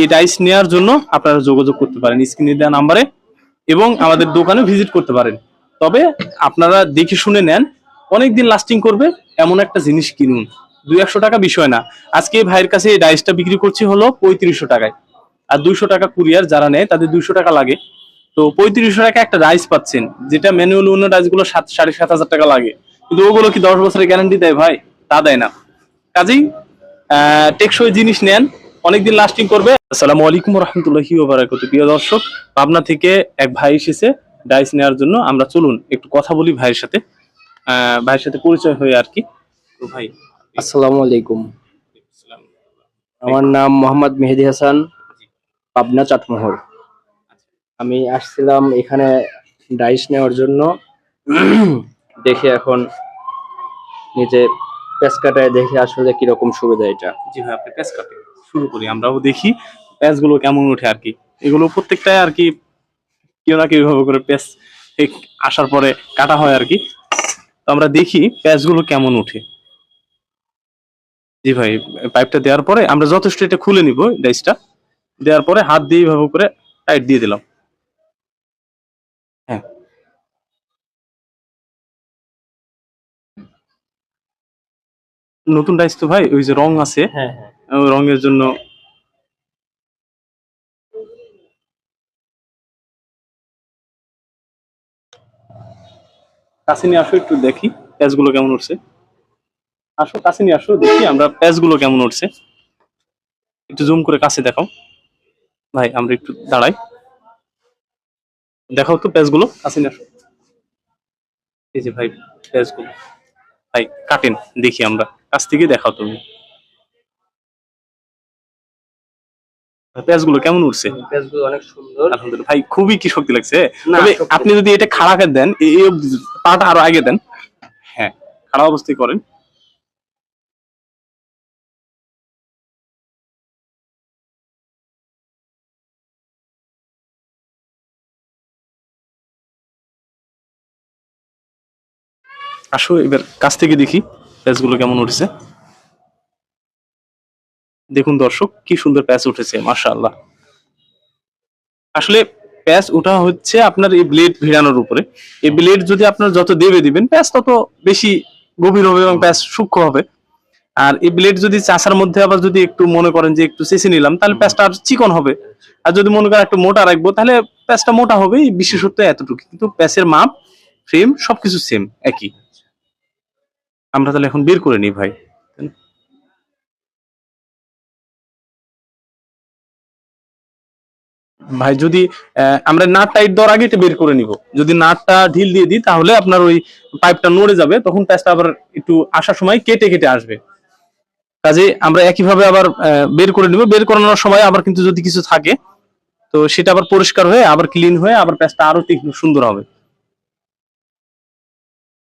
এই ডাইস নেওয়ার জন্য আপনারা যোগাযোগ করতে পারেন স্ক্রিনে দেওয়া নাম্বারে এবং আমাদের দোকানে ভিজিট করতে পারেন। তবে আপনারা দেখে শুনে নেন, অনেকদিন লাস্টিং করবে, এমন একটা জিনিস কিনুন। দুই একশো টাকা বিষয় না। আজকে ভাইয়ের কাছে এই ডাইসটা বিক্রি করছি হলো পঁয়ত্রিশশো টাকায়। আর দুইশো টাকা কুরিয়ার যারা নেয়, তাদের দুইশো টাকা লাগে। তো পঁয়ত্রিশশো টাকা একটা রাইস পাচ্ছেন, যেটা ম্যানুয়াল অন্য রাইসগুলো সাত, সাড়ে সাত হাজার টাকা লাগে। কিন্তু ওগুলো কি দশ বছরের গ্যারান্টি দেয় ভাই? তা দেয় না। কাজেই টেকসই জিনিস নেন অনেকদিন লাস্টিং করবে। আসসালামু আলাইকুম রহমতুল্লাহি ওবারাকাত প্রিয় দর্শক পাবনা থেকে এক ভাই এসেছে ডাইস নেওয়ার জন্য। আমরা চলুন একটু কথা বলি ভাইয়ের সাথে। আহ, ভাইয়ের সাথে পরিচয় হয়ে আর কি। তো ভাই আসসালামু আলাইকুম। আমার নাম মোহাম্মদ মেহেদি হাসান পাবনা চাটমোহর আমি আসছিলাম এখানে ডাইস নেওয়ার জন্য। দেখে এখন নিজে পেস কাটায় দেখে আসলে কীরকম সুবিধা এটা। জি ভাই আপনি কাটে শুরু করি, আমরাও দেখি প্যাচগুলো কেমন ওঠে আর কি। এগুলো প্রত্যেকটাই আর কি কেউ না কেউ ভাবে করে প্যাচ আসার পরে কাটা হয় আর কি। তো আমরা দেখি প্যাচগুলো কেমন ওঠে। জি ভাই, পাইপটা দেওয়ার পরে আমরা যথেষ্ট এটা খুলে নিব ডাইসটা। দেওয়ার পরে হাত দিয়ে এইভাবে করে টাইট দিয়ে দিলাম। হ্যাঁ। নতুন ডাইস তো ভাই, ওই যে রং আছে। হ্যাঁ হ্যাঁ। রঙের জন্য। কাছে নিয়ে আসো একটু দেখি প্যাচগুলো কেমন উঠছে। আসো কাছে নিয়ে আসো দেখি আমরা প্যাচগুলো কেমন উঠছে। একটু জুম করে কাছে দেখাও। ভাই, আমরা একটু দাঁড়াই। দেখাও তো প্যাচগুলো। কাছে নিয়ে আসো। এই যে ভাই, প্যাচগুলো। ভাই, কাটেন, দেখি আমরা। কাছ থেকে দেখাও তুমি। পেঁয়াজগুলো কেমন উঠছে? অনেক সুন্দর। আলহামদুলিল্লাহ। ভাই খুবই কি শক্তি লাগছে। তবে আপনি যদি এটা খাড়া করে দেন এই পাটা আরও আগে দেন। হ্যাঁ খাড়া অবস্থায় করেন। আসো এবার কাছ থেকে দেখি প্যাচগুলো কেমন উঠেছে। দেখুন দর্শক, কি সুন্দর প্যাচ উঠেছে, মাশাআল্লাহ। আসলে প্যাচ ওঠা হচ্ছে আপনার এই ব্লেড ভিড়ানোর উপরে। এই ব্লেড যদি আপনার যত দেবে দিবেন, প্যাচ তত বেশি গভীর হবে এবং প্যাচ সূক্ষ্ম হবে। আর এই ব্লেড যদি চাষার মধ্যে আবার যদি একটু মনে করেন যে একটু চেষে নিলাম, তাহলে প্যাচটা আর চিকন হবে। আর যদি মনে করেন একটু মোটা রাখব, তাহলে প্যাচটা মোটা হবে বিশেষত্ব এতটুকু। কিন্তু প্যাচের মাপ ফ্রেম সবকিছু সেম একই। আমরা তাহলে এখন বের করে নিই ভাই। ভাই, যদি আমরা নাট টাইট দেওয়ার আগে বের করে নিব। যদি নাটটা ঢিল দিয়ে দিই, তাহলে আপনার ওই পাইপটা নড়ে যাবে, তখন প্যাচটা আবার একটু আসার সময় কেটে কেটে আসবে। কাজে আমরা একইভাবে আবার বের করে নিব। বের করানোর সময় আবার কিন্তু যদি কিছু থাকে, তো সেটা আবার পরিষ্কার হয়ে, আবার ক্লিন হয়ে, আবার প্যাচটা আরও তীক্ষ্ণ সুন্দর হবে।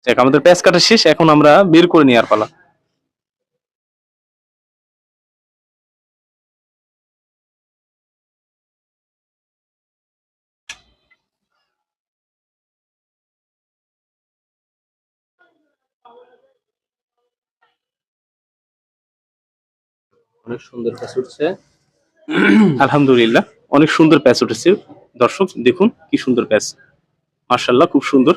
দেখ, আমাদের প্যাচ কাটা শেষ, এখন আমরা বের করে নিই আর পালা। অনেক সুন্দর প্যাচ উঠছে। আলহামদুলিল্লাহ অনেক সুন্দর প্যাচ উঠেছে। দর্শক দেখুন কি সুন্দর প্যাচ। মার্শাল্লাহ খুব সুন্দর।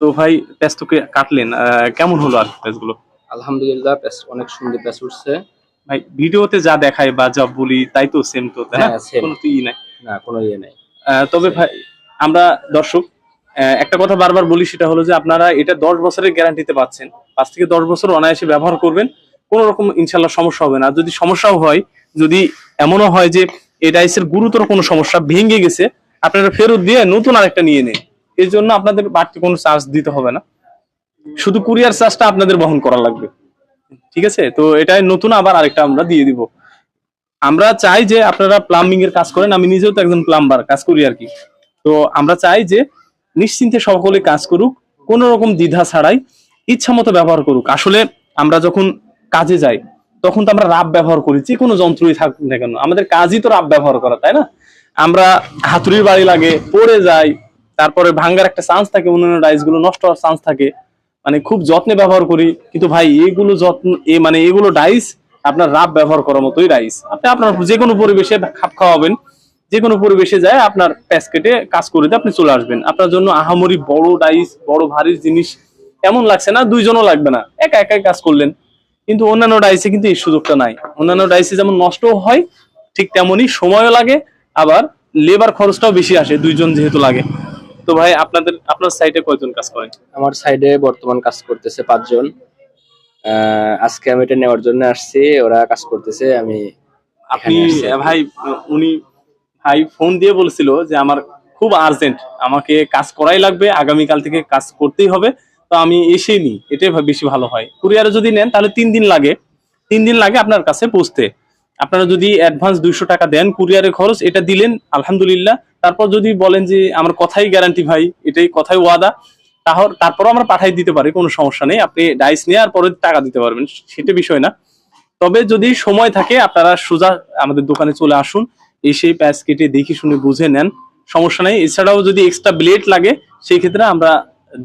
তো ভাই প্যাচ তোকে কাটলেন কেমন হলো আর প্যাচগুলো আলহামদুলিল্লাহ পেস অনেক সুন্দর প্যাচ উঠছে। ভাই ভিডিওতে যা দেখায় বা যা বলি তাই তো সেম তো তাই না? হ্যাঁ, কোনো তো ই নাই। না কোনো ইয়ে নেই। তবে ভাই আমরা দর্শক একটা কথা বারবার বলি সেটা হলো যে আপনারা এটা দশ বছরের গ্যারান্টিতে পাচ্ছেন। পাঁচ থেকে দশ বছর অনায়াসে ব্যবহার করবেন। কোনো রকম ইনশাল্লাহ সমস্যা হবে না। যদি সমস্যাও হয়, যদি এমনও হয় যে এই ডাইসের গুরুতর কোনো সমস্যা ভেঙে গেছে, আপনারা ফেরত দিয়ে নতুন আরেকটা নিয়ে নেন। এর জন্য আপনাদের বাড়তি কোনো চার্জ দিতে হবে না। শুধু কুরিয়ার চার্জটা আপনাদের বহন করা লাগবে। ঠিক আছে? তো এটাই নতুন আবার আরেকটা আমরা দিয়ে দিব। আমরা চাই যে আপনারা প্লাম্বিং এর কাজ করেন। আমি নিজেও তো একজন প্লাম্বার, কাজ করি আর কি। তো আমরা চাই যে নিশ্চিন্তে সকলে কাজ করুক। কোনো রকম দ্বিধা ছাড়াই ইচ্ছা মতো ব্যবহার করুক। আসলে আমরা যখন কাজে যাই, তখন তো আমরা রাব ব্যবহার করি, যে কোনো যন্ত্রই থাকুক না কেন। আমাদের কাজই তো রাব ব্যবহার করা, তাই না? আমরা হাতুড়ির বাড়ি লাগে, পড়ে যাই, তারপরে ভাঙ্গার একটা চান্স থাকে, অন্যান্য ডাইসগুলো নষ্ট হওয়ার চান্স থাকে। মানে খুব যত্নে ব্যবহার করি, কিন্তু ভাই, এগুলো যত্ন, এ মানে এগুলো ডাইস আপনার রাব ব্যবহার করার মতোই রাইস আপনি আপনার যে কোনো পরিবেশে খাপ খাওয়াবেন, যে কোনো পরিবেশে যায় আপনার প্যাসকেটে কাজ করে দিয়ে আপনি চলে আসবেন। আপনার জন্য আহামরি বড় ডাইস বড় ভারী জিনিস, এমন লাগছে না, দুইজনও লাগবে না, একা একাই কাজ করলেন। কিন্তু অন্যান্য ডাইসে কিন্তু এই সুযোগটা নাই। অন্যান্য ডাইসে যেমন নষ্ট হয় ঠিক তেমনই সময়ও লাগে আবার লেবার খরচটাও বেশি আসে দুইজন যেহেতু লাগে। তো ভাই আপনাদের আপনার সাইডে কয়জন কাজ করেন? আমার সাইডে বর্তমান কাজ করতেছে পাঁচজন। আজকে আমি এটা নেওয়ার জন্য আসছি ওরা কাজ করতেছে আমি আপনি ভাই উনি ভাই ফোন দিয়ে বলছিল যে আমার খুব আর্জেন্ট আমাকে কাজ করাই লাগবে আগামীকাল থেকে কাজ করতেই হবে। তো আমি এসেই নিই, এটাই বেশি ভালো হয়। কুরিয়ারে যদি নেন, তাহলে তিন দিন লাগে। তিন দিন লাগে আপনার কাছে পৌঁছতে। আপনারা যদি অ্যাডভান্স দুইশো টাকা দেন কুরিয়ারের খরচ, এটা দিলেন, আলহামদুলিল্লাহ। তারপর যদি বলেন যে, আমার কথাই গ্যারান্টি ভাই, এটাই কথাই ওয়াদা তাহলে তারপরও আমরা পাঠাই দিতে পারি, কোনো সমস্যা নেই। আপনি ডাইস নিয়ে আর পরে টাকা দিতে পারবেন, সেটা বিষয় না। তবে যদি সময় থাকে, আপনারা সোজা আমাদের দোকানে চলে আসুন, এসে প্যাচ কেটে দেখে শুনে বুঝে নেন, সমস্যা নেই। এছাড়াও যদি এক্সট্রা ব্লেড লাগে, সেই ক্ষেত্রে আমরা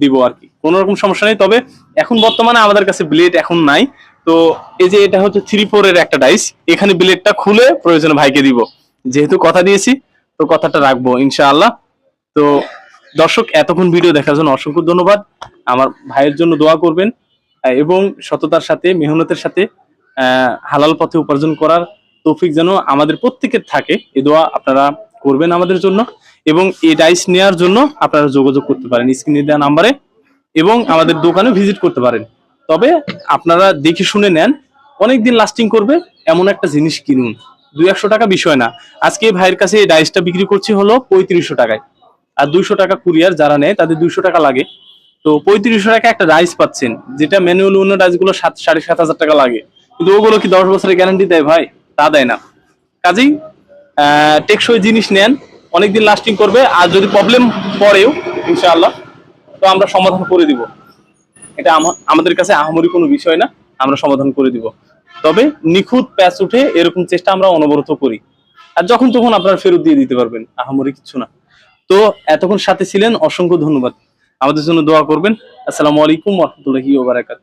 দিব আর কি। কোনো রকম সমস্যা নেই, তবে এখন বর্তমানে আমাদের কাছে ব্লেড এখন নাই। তো এই যে এটা হচ্ছে থ্রি ফোর এর একটা ডাইস এখানে ব্লেডটা খুলে প্রয়োজনে ভাইকে দিব। যেহেতু কথা দিয়েছি, তো কথাটা রাখব ইনশাআল্লাহ। তো দর্শক, এতক্ষণ ভিডিও দেখার জন্য অসংখ্য ধন্যবাদ। আমার ভাইয়ের জন্য দোয়া করবেন এবং সততার সাথে, মেহনতের সাথে হালাল পথে উপার্জন করার তৌফিক যেন আমাদের প্রত্যেকের থাকে। এ দোয়া আপনারা করবেন আমাদের জন্য এবং এই ডাইস নেওয়ার জন্য আপনারা যোগাযোগ করতে পারেন স্ক্রিনে দেওয়া নাম্বারে এবং আমাদের দোকানে ভিজিট করতে পারেন। তবে আপনারা দেখে শুনে নেন, অনেকদিন লাস্টিং করবে এমন একটা জিনিস কিনুন। দুই একশো টাকা বিষয় না। আজকে ভাইয়ের কাছে এই ডাইসটা বিক্রি করছি হলো পঁয়ত্রিশশো টাকায়। আর দুইশো টাকা কুরিয়ার যারা নেয়, তাদের দুইশো টাকা লাগে। তো পঁয়ত্রিশশো টাকা একটা রাইস পাচ্ছেন, যেটা ম্যানুয়াল অন্য রাইসগুলো সাত, সাড়ে সাত হাজার টাকা লাগে। কিন্তু ওগুলো কি দশ বছরের গ্যারান্টি দেয় ভাই? তা দেয় না। কাজেই টেকসই জিনিস নেন, অনেকদিন লাস্টিং করবে, আর যদি প্রবলেম পড়েও, ইনশাআল্লাহ, তো আমরা সমাধান করে দিব। এটা আমাদের কাছে আহামরি কোনো বিষয় না, আমরা সমাধান করে দিব। তবে নিখুঁত প্যাচ উঠে এরকম চেষ্টা আমরা অনবরত করি। আর যখন তখন আপনারা ফেরত দিয়ে দিতে পারবেন, আহামরি কিছু না। তো এতক্ষণ সাথে ছিলেন, অসংখ্য ধন্যবাদ। আমাদের জন্য দোয়া করবেন। আসসালামু আলাইকুম রহমতুল্লাহি ওবারাকাত